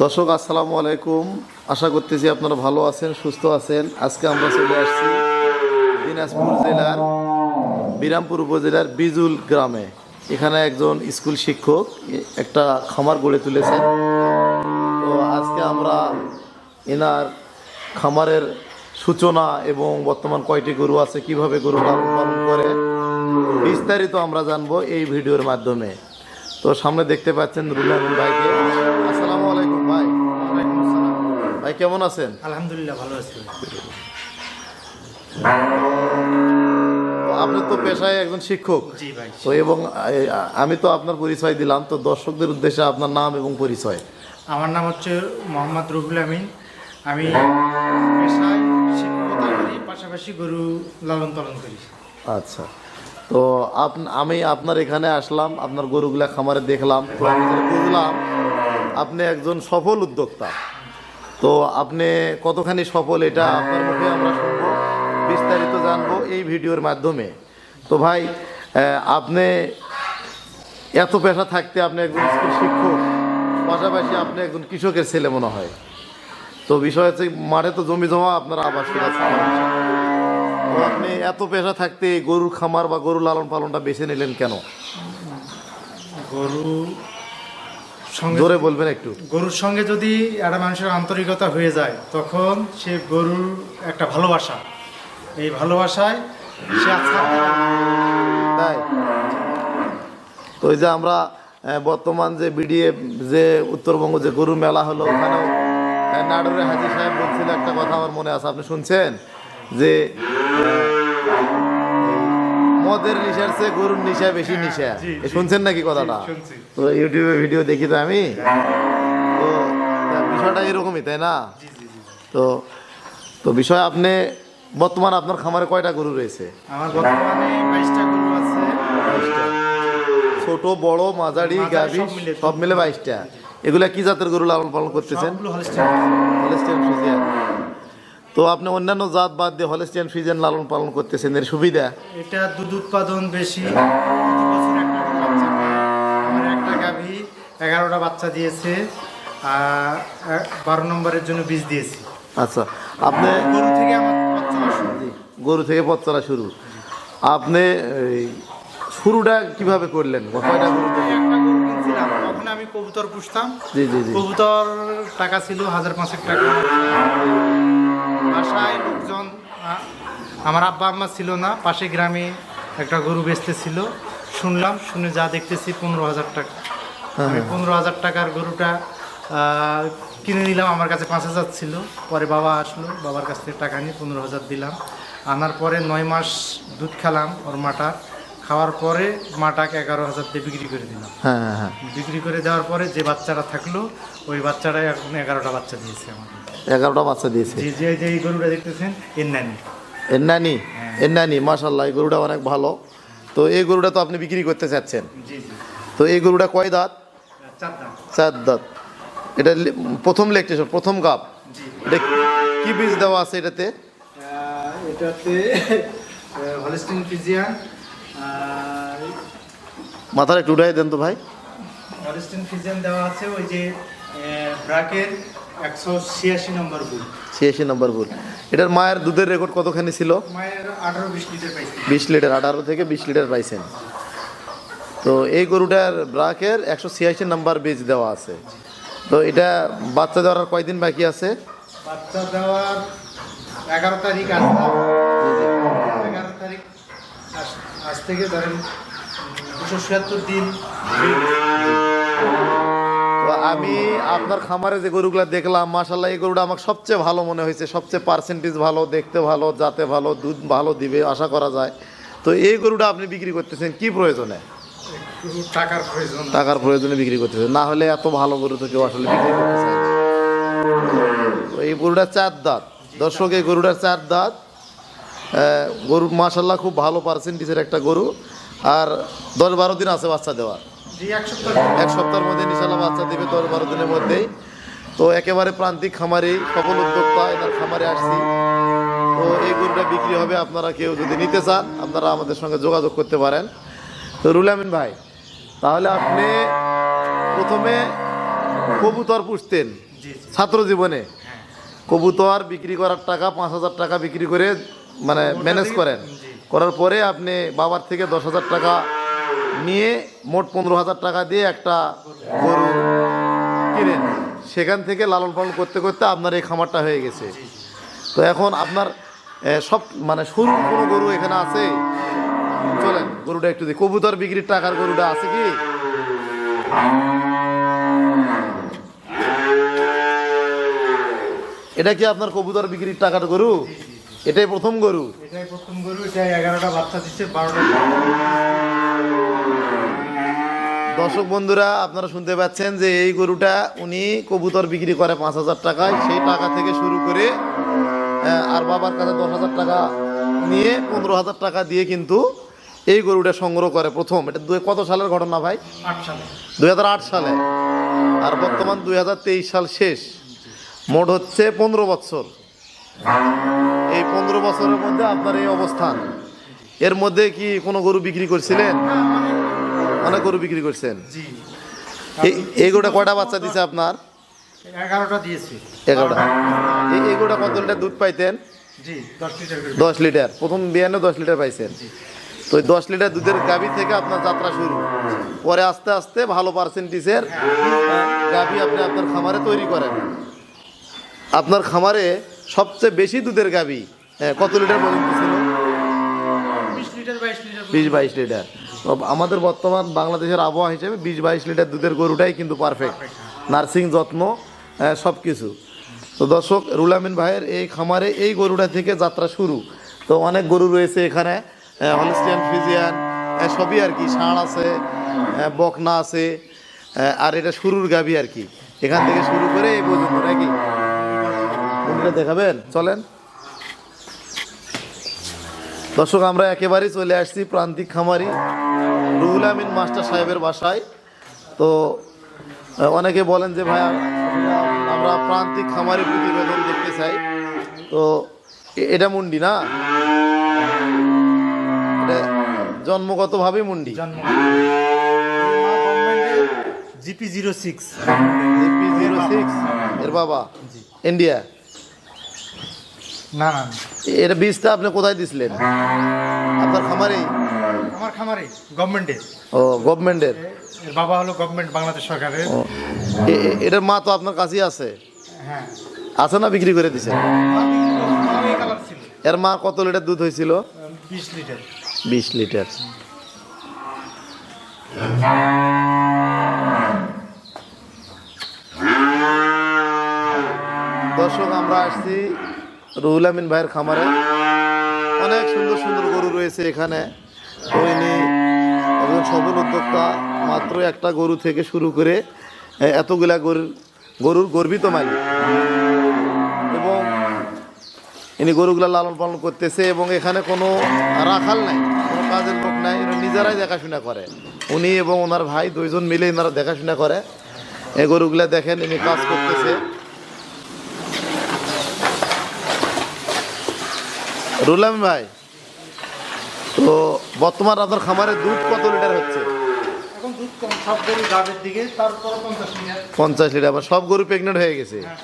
দর্শক, আসসালামু আলাইকুম। আশা করতেছি আপনারা ভালো আছেন, সুস্থ আছেন। আজকে আমরা চলে আসছি দিনাজপুর জেলার বিরামপুর উপজেলার বিজুল গ্রামে। এখানে একজন স্কুল শিক্ষক একটা খামার গড়ে তুলেছেন। তো আজকে আমরা এনার খামারের সূচনা এবং বর্তমান কয়টি গরু আছে, কীভাবে গরু লালন পালন করে, বিস্তারিত আমরা জানব এই ভিডিওর মাধ্যমে। তো সামনে দেখতে পাচ্ছেন রুলান ভাইকে। ভাই কেমন আছেন? আলহামদুলিল্লাহ ভালো আছি আপনি তো পেশায় একজন শিক্ষক। তো এবং আমি তো আপনার পরিচয় দিলাম তো দর্শকদের উদ্দেশ্যে আপনার নাম এবং পরিচয়। আমার নাম হচ্ছে মোহাম্মদ রুহুল আমিন। আমি পেশায় শিক্ষকতা করি পাশাপাশি গরু লালন পালন করি। আচ্ছা। তো আমি আপনার এখানে আসলাম আপনার গরুগুলা খামারে দেখলাম তো আমি বুঝলাম আপনি একজন সফল উদ্যোক্তা। তো আপনি কতখানি সফল এটা আপনার মুখে আমরা শুনব, বিস্তারিত জানব এই ভিডিওর মাধ্যমে। তো ভাই আপনি এত পেশা থাকতে আপনি একজন স্কুল শিক্ষক, পাশাপাশি আপনি একজন কৃষকের ছেলে মনে হয়। তো বিষয় হচ্ছে, মাঠে তো জমি জমা আপনার আবাস আছে। তো আপনি এত পেশা থাকতে গরুর খামার বা গরু লালন পালনটা বেছে নিলেন কেন? গরু সঙ্গে বলবেন একটু। গরুর সঙ্গে যদি একটা মানুষের আন্তরিকতা হয়ে যায় তখন সে গরুর একটা ভালোবাসা। এই ভালোবাসায় সে। তাই? তো এই যে আমরা বর্তমান যে বিডিএ যে উত্তরবঙ্গ যে গরু মেলা হলো ওখানেও নাটোরের হাজি সাহেব বলছিল একটা কথা আমার মনে আছে আপনি শুনছেন? যে মদের নিশার চেয়ে গরুর নিশা বেশি নিশা। শুনছেন নাকি কথাটা? তো ইউটিউবে ভিডিও দেখি তো আমি। তো বিষয়টা এরকমই তাই না? তো তো বিষয় আপনি বর্তমান আপনার খামারে কয়টা গরু রয়েছে? আমার বর্তমানে বাইশটা গরু আছে। ছোট বড় মাঝারি গাভী সব মিলে। বাইশটা। এগুলা কি জাতের গরু লালন পালন করতেছেন? হলিস্টিয়ান ফ্রিজিয়ান তো আপনি অন্যান্য জাত বাদ দিয়ে হলিস্টিয়ান ফ্রিজিয়ান লালন পালন করতেছেন এর সুবিধা? এটা দুধ উৎপাদন বেশি। একটা করে আমার একটা গাভী এগারোটা বাচ্চা দিয়েছে আর বারো নম্বরের জন্য বীজ দিয়েছি। আচ্ছা আপনি গরু থেকে আমার পথ চলা শুরু। গরু থেকে পথ চলা শুরু। আপনি শুরুটা কীভাবে করলেন? কয়টা গরু একটা গরু কিনছিলাম তখন আমি কবুতর পুষতাম। জি জি জি। কবুতর টাকা ছিল হাজার পাঁচেক টাকা। বাসায় লোকজন আমার আব্বা আম্মা ছিল না পাশে গ্রামে একটা গরু বেচতেছিল শুনলাম শুনে যা দেখতেছি পনেরো হাজার টাকা। আমি পনেরো হাজার টাকার গরুটা কিনে নিলাম আমার কাছে পাঁচ হাজার ছিল। পরে বাবা আসলো বাবার কাছ থেকে টাকা নিয়ে পনেরো হাজার দিলাম। আনার পরে নয় মাস দুধ খেলাম ওর মাটার। খাওয়ার পরে মাটাকে এগারো হাজার দিয়ে বিক্রি করে দিলাম। হ্যাঁ হ্যাঁ হ্যাঁ। বিক্রি করে দেওয়ার পরে যে বাচ্চাটা থাকল ওই বাচ্চাটাই এখন এগারোটা বাচ্চা দিয়েছে আমাকে। এগারোটা বাচ্চা দিয়েছে। এই গরুটা দেখতেছেন এর নানি। এর নানি? এর নানি মাশাল্লাহ এই গরুটা অনেক ভালো। তো এই গরুটা তো আপনি বিক্রি করতে চাচ্ছেন। তো এই গরুটা কয় দাঁত? চার দাঁত। এটা প্রথম লেকটেশন প্রথম গাপ জি। এটা কি বীজ দেওয়া আছে এটাতে? এটাতে হলিস্টিন ফিজিয়ান মাথার একটু উঠাই দেন তো ভাই। হলিস্টিন ফিজিয়ান দেওয়া আছে ওই যে ব্রাকের একশো ছিয়াশি নম্বর বুল ছিয়াশি নম্বর ভুল। এটার মায়ের দুধের রেকর্ড কতখানি ছিল? মায়ের আঠারো বিশ লিটার পাইছি। বিশ লিটার আঠারো থেকে বিশ লিটার পাইছেন। তো এই গরুটার ব্রাকের একশো ছিয়াশি নাম্বার বীজ দেওয়া আছে। তো এটা বাচ্চা দেওয়ার কয়দিন বাকি আছে? বাচ্চা দেওয়ার এগারো তারিখ এগারো তারিখ আজ- থেকে ধরেন দুশো ছিয়াত্তর দিন। আমি আপনার খামারে যে গরুগুলা দেখলাম মাসাল্লাহ এই গরুটা আমার সবচেয়ে ভালো মনে হয়েছে সবচেয়ে পার্সেন্টেজ ভালো দেখতে ভালো যাতে ভালো দুধ ভালো দিবে আশা করা যায়। তো এই গরুটা আপনি বিক্রি করতেছেন কি প্রয়োজনে? টাকার প্রয়োজন। টাকার প্রয়োজনে বিক্রি করতেছেন। না হলে এত ভালো গরু তো কেউ আসলে বিক্রি এই গরুটার চার দাঁত। দর্শক এই গরুটার চার দাঁত গরু মাসাল্লাহ খুব ভালো পার্সেন্টেজের একটা গরু। আর দশ বারো দিন আছে বাচ্চা দেওয়ার। এক সপ্তাহ সপ্তাহের মধ্যে ইনশাল্লাহ বাচ্চা দেবে দশ বারো দিনের মধ্যেই। তো একেবারে প্রান্তিক খামারি সকল উদ্যোক্তা এনার খামারে আসছি। তো এই গরুটা বিক্রি হবে আপনারা কেউ যদি নিতে চান আপনারা আমাদের সঙ্গে যোগাযোগ করতে পারেন। তো রুল আমিন ভাই তাহলে আপনি প্রথমে কবুতর পুষতেন ছাত্র জীবনে। কবুতর বিক্রি করার টাকা পাঁচ হাজার টাকা বিক্রি করে মানে ম্যানেজ করেন। করার পরে আপনি বাবার থেকে দশ হাজার টাকা নিয়ে মোট পনেরো হাজার টাকা দিয়ে একটা গরু কিনেন। সেখান থেকে লালন পালন করতে করতে আপনার এই খামারটা হয়ে গেছে। তো এখন আপনার সব মানে শুরু কোনো গরু এখানে আছে? চলেন, গরুটা একটু দিই কবুতর বিক্রির টাকার গরুটা আছে কি? এটা কি আপনার কবুতর বিক্রির টাকার গরু? এটাই প্রথম গরু? এটাই প্রথম গরু, এটাই এগারোটা বাচ্চা দিচ্ছে, বারোটা দর্শক বন্ধুরা আপনারা শুনতে পাচ্ছেন যে এই গরুটা উনি কবুতর বিক্রি করে পাঁচ হাজার টাকায়। সেই টাকা থেকে শুরু করে আর বাবার কাছে দশ হাজার টাকা নিয়ে পনেরো হাজার টাকা দিয়ে কিন্তু এই গরুটা সংগ্রহ করে প্রথম। এটা দুই কত সালের ঘটনা ভাই? আট হাজার আট সালে। আর বর্তমান দুই হাজার তেইশ সাল শেষ। মোট হচ্ছে পনেরো বছর। এই পনেরো বছরের মধ্যে আপনার এই অবস্থান। এর মধ্যে কি কোনো গরু বিক্রি করছিলেন? অনেক গরু বিক্রি করছেন? এই গরুটা কয়টা বাচ্চা দিছে আপনার? এগারোটা দিয়েছি। এগারোটা। এই গরুটা কত লিটার দুধ পাইতেন? দশ লিটার প্রথম বিয়ানে দশ লিটার পাইছেন। তো ওই দশ লিটার দুধের গাভী থেকে আপনার যাত্রা শুরু। পরে আস্তে আস্তে ভালো পার্সেন্টেজের গাভী আপনি আপনার খামারে তৈরি করেন। আপনার খামারে সবচেয়ে বেশি দুধের গাভী হ্যাঁ, কত লিটার পর্যন্ত ছিল? বিশ বাইশ লিটার। আমাদের বর্তমান বাংলাদেশের আবহাওয়া হিসেবে বিশ বাইশ লিটার দুধের গরুটাই কিন্তু পারফেক্ট নার্সিং যত্ন সব কিছু তো দর্শক, রুলামিন ভাইয়ের এই খামারে এই গরুটা থেকে যাত্রা শুরু। তো অনেক গরু রয়েছে এখানে হলিস্টিয়ান ফিজিয়ান সবই আর কি। ষাঁড় আছে বকনা আছে আর এটা শুরুর গাভী আর কি। এখান থেকে শুরু করে এই পর্যন্ত, নাকি? দেখাবেন? চলেন। দর্শক, আমরা একেবারেই চলে আসছি প্রান্তিক খামারি। রুহুল আমিন মাস্টার সাহেবের বাসায়। তো অনেকে বলেন যে ভাই আমরা প্রান্তিক খামারি প্রতিবেদন দেখতে চাই। তো এটা মুন্ডি না? এটা জন্মগতভাবে মুন্ডি। জন্ম GP zero six. GP zero six এর বাবা? ইন্ডিয়া? না না না। এটা বীজটা আপনি কোথায় দিছিলেন? আপনার খামারেই? আমার খামারে গভর্নমেন্টের ও গভর্নমেন্টের এর বাবা হলো গভর্নমেন্ট বাংলাদেশ সরকারের। এটার মা তো আপনার কাছেই আছে? হ্যাঁ। আছে না বিক্রি করে ছিল। এর মা কত লিটার দুধ হয়েছিল? বিশ লিটার। বিশ লিটার। দর্শক আমরা আসছি রুহুল আমিন ভাইয়ের খামারে। অনেক সুন্দর সুন্দর গরু রয়েছে এখানে। তো ইনি একজন সফল উদ্যোক্তা মাত্র একটা গরু থেকে শুরু করে এতগুলা গরুর গরুর গর্বিত মালিক। এবং ইনি গরুগুলা লালন পালন করতেছে এবং এখানে কোনো রাখাল নাই, কোনো কাজের লোক নাই, এরা নিজেরাই দেখাশোনা করে। উনি এবং ওনার ভাই দুইজন মিলে এনারা দেখাশোনা করে। এই গরুগুলা দেখেন, ইনি কাজ করতেছে। রুলাম ভাই তো বর্তমান আপনার খামারে দুধ কত লিটার হচ্ছে? পঞ্চাশ লিটার। আবার সব গরু প্রেগনেন্ট হয়ে গেছে। হ্যাঁ।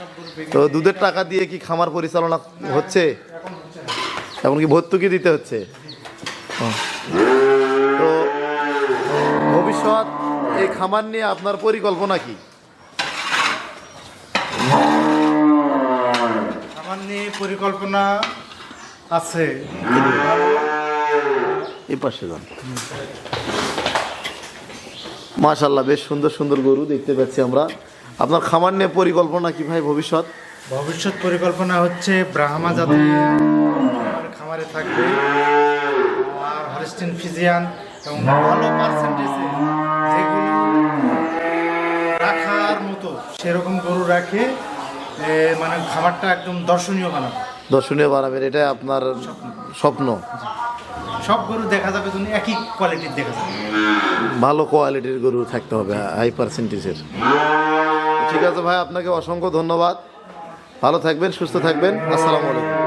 তো দুধের টাকা দিয়ে কি খামার পরিচালনা হচ্ছে? এমনকি ভর্তুকি দিতে হচ্ছে? তো ভবিষ্যৎ এই খামার নিয়ে আপনার পরিকল্পনা কি? আমার নিয়ে পরিকল্পনা আছে। এই পাশে যান। মাশাল্লাহ বেশ সুন্দর সুন্দর গরু দেখতে পাচ্ছি আমরা। আপনার খামার নিয়ে পরিকল্পনা কি ভাই ভবিষ্যৎ? ভবিষ্যৎ পরিকল্পনা হচ্ছে ব্রাহ্মা জাতি। খামারে থাকবে। আর ফিজিয়ান এবং ভালো পার্সেন্টেজে যেগুলো রাখার মতো সেরকম গরু রাখে মানে খামারটা একদম দর্শনীয় বানাবে। দর্শনীয় বানাবেন এটা আপনার স্বপ্ন। সব গরু দেখা যাবে তুমি একই কোয়ালিটির দেখা যাবে। ভালো কোয়ালিটির গরু থাকতে হবে হাই পার্সেন্টেজের ঠিক আছে ভাই, আপনাকে অসংখ্য ধন্যবাদ। ভালো থাকবেন, সুস্থ থাকবেন। আসসালামু আলাইকুম।